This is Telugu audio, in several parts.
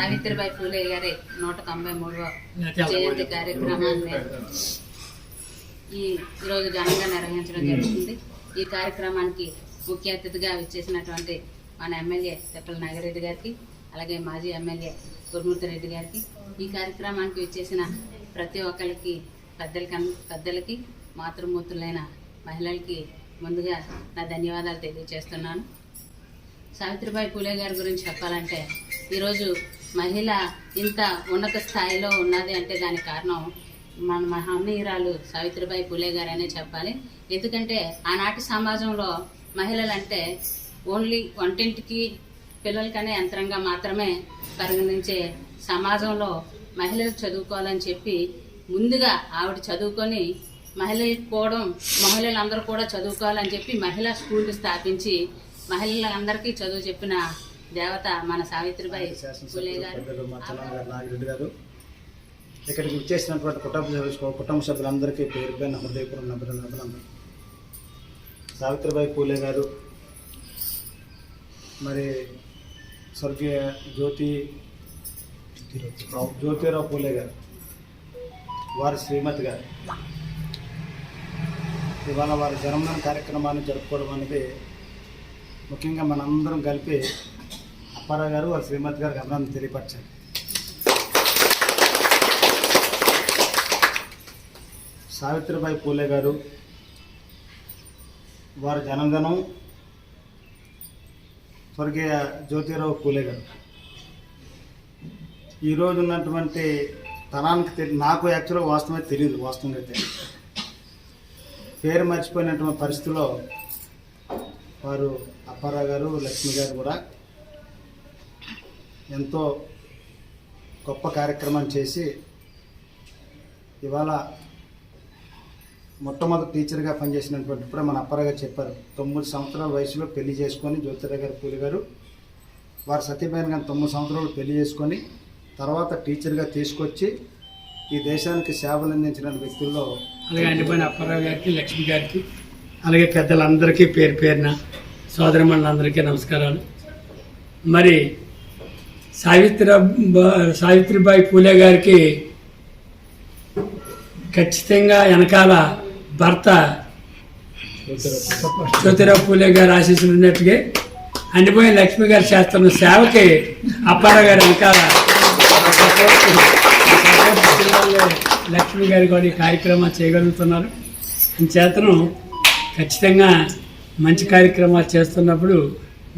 సావిత్రిబాయి పూలే గారి నూట తొంభై మూడవ జయంతి కార్యక్రమాన్ని ఈ ఈరోజు ఘనంగా నిర్వహించడం జరుగుతుంది. ఈ కార్యక్రమానికి ముఖ్య అతిథిగా విచ్చేసినటువంటి మన ఎమ్మెల్యే తెప్పల నాగిరెడ్డి గారికి అలాగే మాజీ ఎమ్మెల్యే గురుమూర్తి రెడ్డి గారికి ఈ కార్యక్రమానికి విచ్చేసిన ప్రతి ఒక్కరికి పెద్దలకి పెద్దలకి మాతృమూర్తులైన మహిళలకి ముందుగా నా ధన్యవాదాలు తెలియజేస్తున్నాను. సావిత్రిబాయి పూలే గారి గురించి చెప్పాలంటే ఈరోజు మహిళ ఇంత ఉన్నత స్థాయిలో ఉన్నది అంటే దానికి కారణం మన మహనీయురాలు సావిత్రిబాయి పూలే గారు అనే చెప్పాలి. ఎందుకంటే ఆనాటి సమాజంలో మహిళలు అంటే ఓన్లీ వంటింటికి పిల్లలకనే యంత్రంగా మాత్రమే పరిగణించే సమాజంలో మహిళలు చదువుకోవాలని చెప్పి ముందుగా ఆవిడ చదువుకొని మహిళలకు కూడా మహిళలందరూ కూడా చదువుకోవాలని చెప్పి మహిళా స్కూల్ స్థాపించి మహిళలందరికీ చదువు చెప్పిన దేవత మన సావిత్రిబాయి పూలే గారు. గారు నాగిరెడ్డి గారు. ఇక్కడికి వచ్చేసినటువంటి కుటుంబ సభ్యులు కుటుంబ సభ్యులందరికీ పేరు హృదయపూర్వక అభినందనలు సావిత్రిబాయి పూలే గారు మరి స్వర్గీయ జ్యోతి జ్యోతిరావు పూలే గారు వారి శ్రీమతి గారు. ఇవాళ వారి జన్మదిన కార్యక్రమాన్ని జరుపుకోవడం అనేది ముఖ్యంగా మనందరం కలిపి అప్పారావు గారు వారి శ్రీమతి గారికి అభినందన తెలియపరచండి సావిత్రిబాయి పూలే గారు వారి జన్మదినం స్వర్గీయ జ్యోతిరావు పూలే గారు. ఈరోజు ఉన్నటువంటి తరానికి తెలి నాకు యాక్చువల్గా వాస్తవమే తెలియదు వాస్తవంగా అయితే. పేరు మర్చిపోయినటువంటి పరిస్థితిలో వారు అప్పారావు గారు లక్ష్మి గారు కూడా ఎంతో గొప్ప కార్యక్రమం చేసి ఇవాళ మొట్టమొదటి టీచర్గా పనిచేసినటువంటి ఇప్పుడు మన అప్పారావు చెప్పారు. తొమ్మిది సంవత్సరాల వయసులో పెళ్ళి చేసుకొని జ్యోతిరావు గారు పూలి గారు వారు సత్యమైన గారు తొమ్మిది సంవత్సరాలు పెళ్ళి చేసుకొని తర్వాత టీచర్గా తీసుకొచ్చి ఈ దేశానికి సేవలు అందించిన వ్యక్తుల్లో అలాగే అండిపోయిన అప్పారావు గారికి లక్ష్మి గారికి అలాగే పెద్దలందరికీ పేరు పేరున సోదరమణులందరికీ నమస్కారాలు. మరి సావిత్రి సావిత్రిబాయి పూలే గారికి ఖచ్చితంగా వెనకాల భర్త జ్యోతిరావు పూలే గారు ఆశీస్సులు ఉన్నట్టుగా అండిపోయిన లక్ష్మి గారు చేస్తున్న సేవకి అప్పారావు గారు వెనకాల లక్ష్మి గారు కూడా ఈ కార్యక్రమాలు చేయగలుగుతున్నారు. చేతను ఖచ్చితంగా మంచి కార్యక్రమాలు చేస్తున్నప్పుడు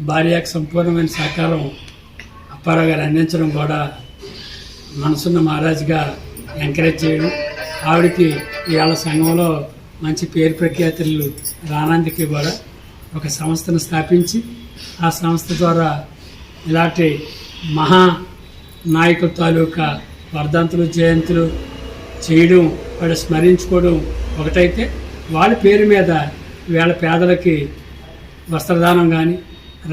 భార్యకు సంపూర్ణమైన సహకారం అప్పారావు గారు అందించడం కూడా మనసున్న మహారాజుగా ఎంకరేజ్ చేయడం. ఆవిడకి ఇవాళ సంఘంలో మంచి పేరు ప్రఖ్యాతులు రానందుకి కూడా ఒక సంస్థను స్థాపించి ఆ సంస్థ ద్వారా ఇలాంటి మహా నాయకుల తాలూకా వర్ధంతులు జయంతులు చేయడం వాడు స్మరించుకోవడం ఒకటైతే వాళ్ళ పేరు మీద వీళ్ళ పేదలకి వస్త్రదానం కానీ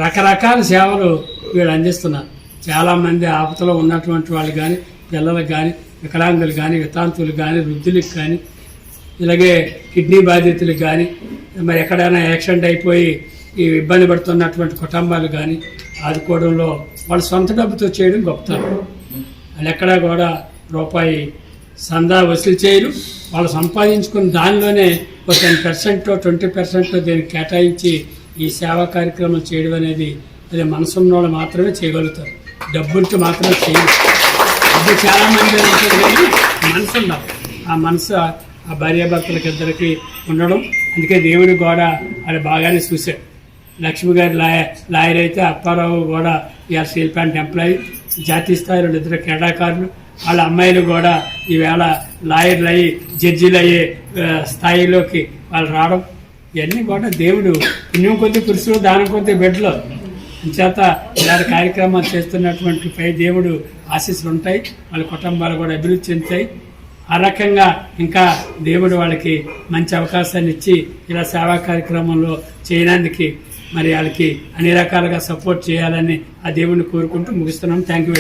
రకరకాల సేవలు వీళ్ళు అందిస్తున్నారు. చాలామంది ఆపదలో ఉన్నటువంటి వాళ్ళు కానీ పిల్లలకు కానీ వికలాంగులు కానీ వితాంతులు కానీ వృద్ధులకు కానీ ఇలాగే కిడ్నీ బాధితులకు కానీ మరి ఎక్కడైనా యాక్సిడెంట్ అయిపోయి ఈ ఇబ్బంది పడుతున్నటువంటి కుటుంబాలు కానీ ఆదుకోవడంలో వాళ్ళ సొంత డబ్బుతో చేయడం గొప్పతనం వాళ్ళు ఎక్కడా కూడా రూపాయి సందా వసూలు చేయరు. వాళ్ళు సంపాదించుకున్న దానిలోనే ఒక టెన్ పర్సెంట్ ట్వంటీ పర్సెంట్ దీన్ని కేటాయించి ఈ సేవా కార్యక్రమం చేయడం అనేది అది మనసున్న వాళ్ళు మాత్రమే చేయగలుగుతారు. డబ్బులతో మాత్రమే చేయరు డబ్బు చాలా మంది ఉంటుంది కానీ మనసు ఉండాలి ఆ మనసు ఆ భార్యాభర్తలకి ఇద్దరికి ఉండడం. అందుకే దేవుడు కూడా అది బాగానే చూశాడు. లక్ష్మి గారి లాయర్ లాయర్ అయితే అప్పారావు కూడా ఇవాళ స్టీల్ ప్లాంట్ ఎంప్లాయీ. జాతీయ స్థాయిలో ఇద్దరు క్రీడాకారులు. వాళ్ళ అమ్మాయిలు కూడా ఈవేళ లాయర్లు అయ్యి జడ్జీలు అయ్యే స్థాయిలోకి వాళ్ళు రావడం. ఇవన్నీ కూడా దేవుడు పుణ్యం కొద్ది పురుషులు దానం కొద్ది బిడ్డలు. చేత ఇలాంటి కార్యక్రమాలు చేస్తున్నటువంటి పై దేవుడు ఆశీస్సులు ఉంటాయి వాళ్ళ కుటుంబాలు కూడా అభివృద్ధి చెందుతాయి. ఆ రకంగా ఇంకా దేవుడు వాళ్ళకి మంచి అవకాశాన్ని ఇచ్చి ఇలా సేవా కార్యక్రమంలో చేయడానికి మరి వాళ్ళకి అన్ని రకాలుగా సపోర్ట్ చేయాలని ఆ దేవుడిని కోరుకుంటూ ముగిస్తున్నాం. Thank you